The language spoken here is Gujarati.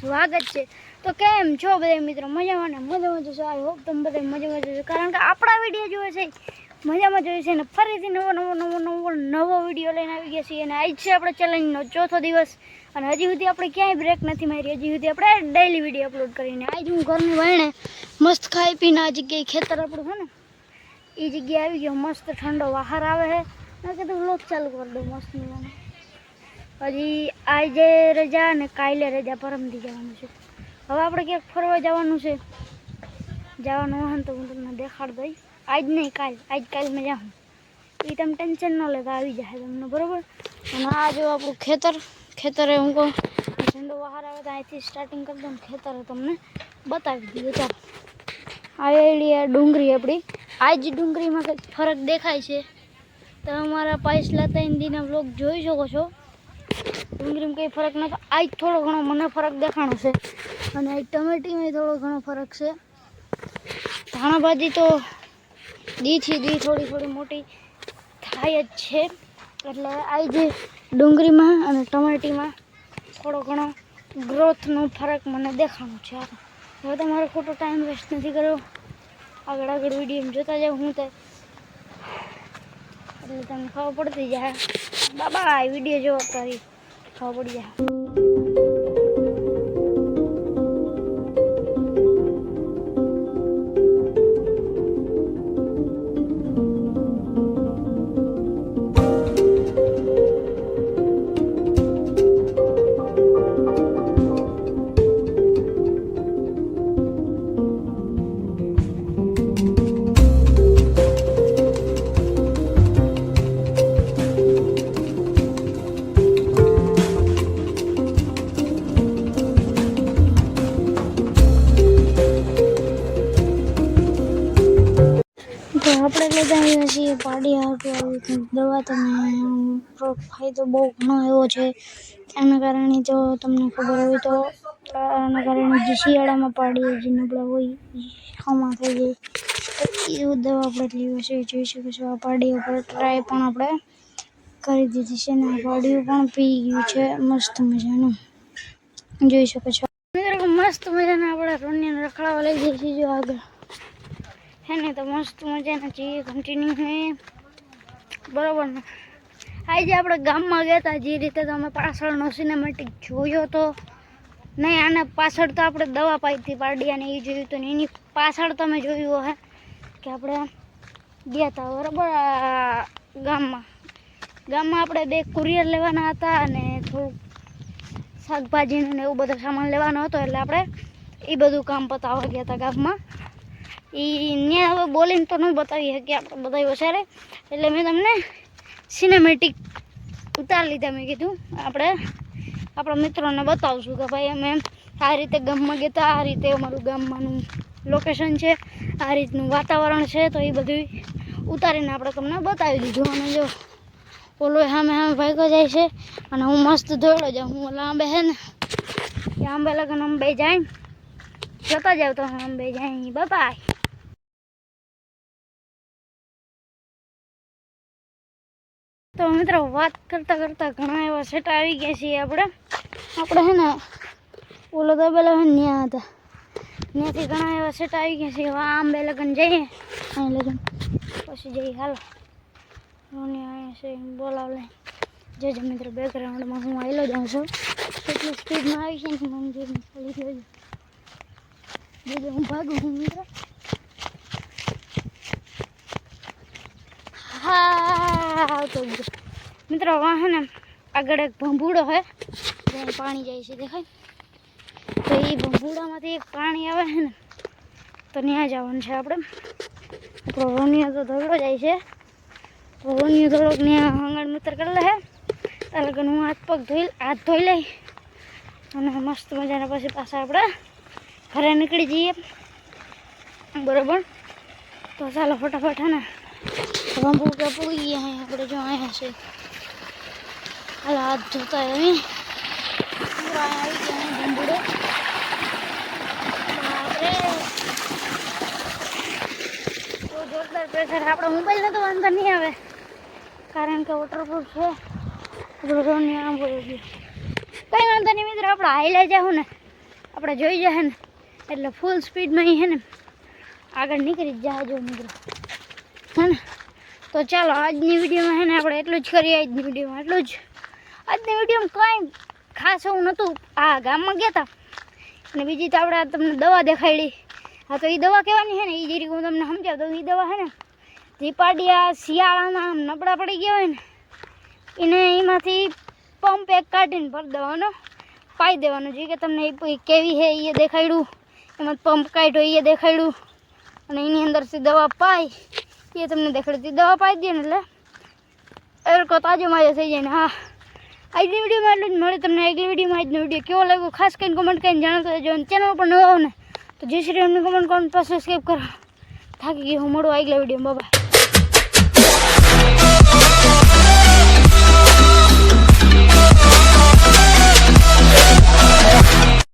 સ્વાગત છે. તો કેમ છો બધા મિત્રો? મજામાં ને? મજામાં જોશો આઈ હોપ તમે બધા મજામાં જોશો કારણ કે આપણા વીડિયો જોવે છે. મજામાં જોઈએ છે અને ફરીથી નવો નવો નવો નવો નવો વીડિયો લઈને આવી ગયા છીએ. અને આજ છે આપણે ચેલેન્જનો ચોથો દિવસ. અને હજી સુધી આપણે ક્યાંય બ્રેક નથી મારી. હજી સુધી આપણે ડેઈલી વીડિયો અપલોડ કરીને. આજ હું ઘરની વાયણે મસ્ત ખાઈ પીને આ જગ્યાએ ખેતર આપણું છે ને? એ જગ્યાએ આવી ગયો. મસ્ત ઠંડો બહાર આવે છે. મેં કીધું વ્લોગ ચાલુ કરી દઉં મસ્ત મજાનો. હજી આજે રજા અને કાલે રજા પરમથી જવાનું છે. હવે આપણે ક્યાંક ફરવા જવાનું છે. જવાનું હોય ને તો હું તમને દેખાડ દઈ આજ નહીં, કાલ. આજ કાલ મેં જાઉં એ તમે ટેન્શન ન લેતા, આવી જાય તમને, બરાબર? અને આ જો આપણું ખેતર, ખેતરે હું કહું ઝંડો બહાર આવે તો અહીંથી સ્ટાર્ટિંગ કરી દઉં ને ખેતરે તમને બતાવી દીધું ચાલો. આવેલી આ ડુંગળી આપણી. આજ ડુંગળીમાં કંઈક ફરક દેખાય છે. તમે અમારા પાછલા ત્રણ દિનના બ્લોગ જોઈ શકો છો. ડુંગળીમાં કંઈ ફરક નથી. આ થોડો ઘણો મને ફરક દેખાણો છે. અને આ ટમેટીમાં થોડો ઘણો ફરક છે. ધાણા ભાજી તો દીથી દી થોડી થોડી મોટી થાય જ છે. એટલે આ જે ડુંગળીમાં અને ટમેટીમાં થોડો ઘણો ગ્રોથનો ફરક મને દેખાણો છે. હવે તમારે ખોટો ટાઈમ વેસ્ટ નથી કર્યો. આગળ આગળ વીડિયો જોતા જાઉં હું તે. એટલે તમને ખબર પડતી જાય. બાબા, આ વીડિયો જોવા તારી. ખબર પડી આપણે લેતા આવ્યા છીએ, પાડી હાટું આવી દવા તમે ફાયદો બહુ ઘણો એવો છે. એના કારણે જો તમને ખબર હોય તો, એના કારણે જે શિયાળામાં પાડી જે નબળા હોય ખમા થઈ જાય. એવું દવા આપણે લેવી છે જોઈ શકો છો આ પાડી ઉપર ટ્રાય પણ આપણે કરી દીધી છે અને પાડીઓ પણ પી ગયું છે. મસ્ત મજાનું. જોઈ શકો છો. મસ્ત મજાના આપણે રોનિયાને રખડાવા લઈ જઈએ છીએ. જો આગળ. હે ને, તો મસ્ત મજાના છીએ કન્ટિન્યુ હે. બરોબર આજે આપણે ગામમાં ગયા હતા, જે રીતે તમે પાછળનો સિનેમેટિક જોયો તો. નહીં આને પાછળ તો આપણે દવા પાઈથી પાડી અને એ જોયું હતું ને એની પાછળ તમે જોયું હે કે આપણે ગયા હતા બરાબર ગામમાં. ગામમાં આપણે બે કુરિયર લેવાના હતા અને થોડુંક શાકભાજીનું ને એવું બધો સામાન લેવાનો હતો એટલે આપણે એ બધું કામ પતાવવા ગયા હતા ગામમાં. એ ને હવે બોલીને તો ન બતાવી શકીએ આપણે બધા વધારે એટલે મેં તમને સિનેમેટિક ઉતારી લીધા મેં કીધું. આપણે, આપણા મિત્રોને બતાવશું કે ભાઈ અમે આ રીતે ગામમાં ગયા આ રીતે અમારું ગામમાંનું લોકેશન છે, આ રીતનું વાતાવરણ છે, તો એ બધું ઉતારીને આપણે તમને બતાવી દીધું. અને જો ઓલો સામે સામે ભાગ્યો જાય છે, અને હું મસ્ત દોડ્યો જાઉં. હું ઓલા આંબે છે ને આંબે લગન અંબે જાય. જતા જાવ તો અંબે જાય. બાય. તો મિત્રો વાત કરતાં કરતાં ઘણા એવા સેટ આવી ગયા છીએ આપણે. આપણે છે ને ઓલો દબેલો છે ત્યાં હતા. ત્યાંથી ઘણા એવા સેટ આવી ગયા છે. હવે આંબે લગન જઈએ. અહીં લગ્ન. પછી જઈએ. હાલો. રોની અહીંયા છે. બોલાવ લે જે જે મિત્રો બેકગ્રાઉન્ડમાં હું આવેલો જાઉં છું. એટલી સ્પીડમાં આવી છે ને જે જે હું ભાગું છું, મિત્રો હા આવતો જ મિત્રો વાહન આગળ એક ભંભૂડો હોય જ્યાં પાણી જાય છે દેખાય. તો એ ભંભૂડામાંથી એક પાણી આવે છે ને, તો ત્યાં જવાનું છે આપણે આપણો રોનિયો તો ધોળો જાય છે. તો રોનિયો થોડોક ત્યાં આંગણ મૂતર કરી લે ત્યાં લગન હું હાથ પગ ધોઈ, હાથ ધોઈ લઈ અને મસ્ત મજાના પછી પાછા આપણે ઘરે નીકળી જઈએ. બરોબર? તો ચાલો ફટાફટ હે ને બંબુ કે પૂરી ગયા હે આપણે જો અહીંયા છે હાલ હાથ ધોતા એવી પૂરા આવી ગયા હે બંબુડો બાપરે બહુ જોરદાર પ્રેશર આપણે મોબાઈલને તો વાંધો નહીં આવે કારણ કે વોટરપ્રૂફ છે આપણો રોડ આમ બોલો ગયો કંઈ વાંધો નહીં મિત્રો આપણે હાઈલે જાઉં ને આપણે જોઈ જાય ને એટલે ફૂલ સ્પીડમાં અહીં હે ને આગળ નીકળી જ જાય જો મિત્રો હે ને તો ચાલો, આજની વિડીયોમાં હે ને આપણે એટલું જ કરીએ, આજની વિડીયોમાં એટલું જ. આજની વિડીયોમાં કાંઈ ખાસ એવું નહોતું. આ ગામમાં ગયા હતા અને બીજી તો આપણે તમને દવા દેખાડી હા તો એ દવા કહેવાની છે ને એ જરીક હું તમને સમજાવ, તો એ દવા છે ને જે પાડિયા શિયાળામાં નબળા પડી ગયા હોય ને, એને એમાંથી પંપ એક કાઢીને ભરી દેવાનો, પાઈ દેવાનો. જે કે તમને એ કેવી છે એ દેખાડ્યું એમાં પંપ કાઢ્યો એ દેખાડ્યું અને એની અંદરથી દવા પાઈ. એ તમને દેખાડતી દવા પાઈ દે ને એટલે. એરકો તાજો માજો થઈ જાય ને, હા. આજની વિડીયોમાં એટલું જ. મળે તમને આગલી વિડીયોમાં. આજનો વીડિયો કેવો લાગ્યો ખાસ કરીને કોમેન્ટ કરીને જણાવતો રહેજો. અને ચેનલ પર નવો આવો ને, તો જય શ્રી રામની કોમેન્ટ કરીને પાછું સબસ્ક્રાઈબ કરો. થાકી ગયું હું, મળું આગલા વિડીયોમાં. બાબા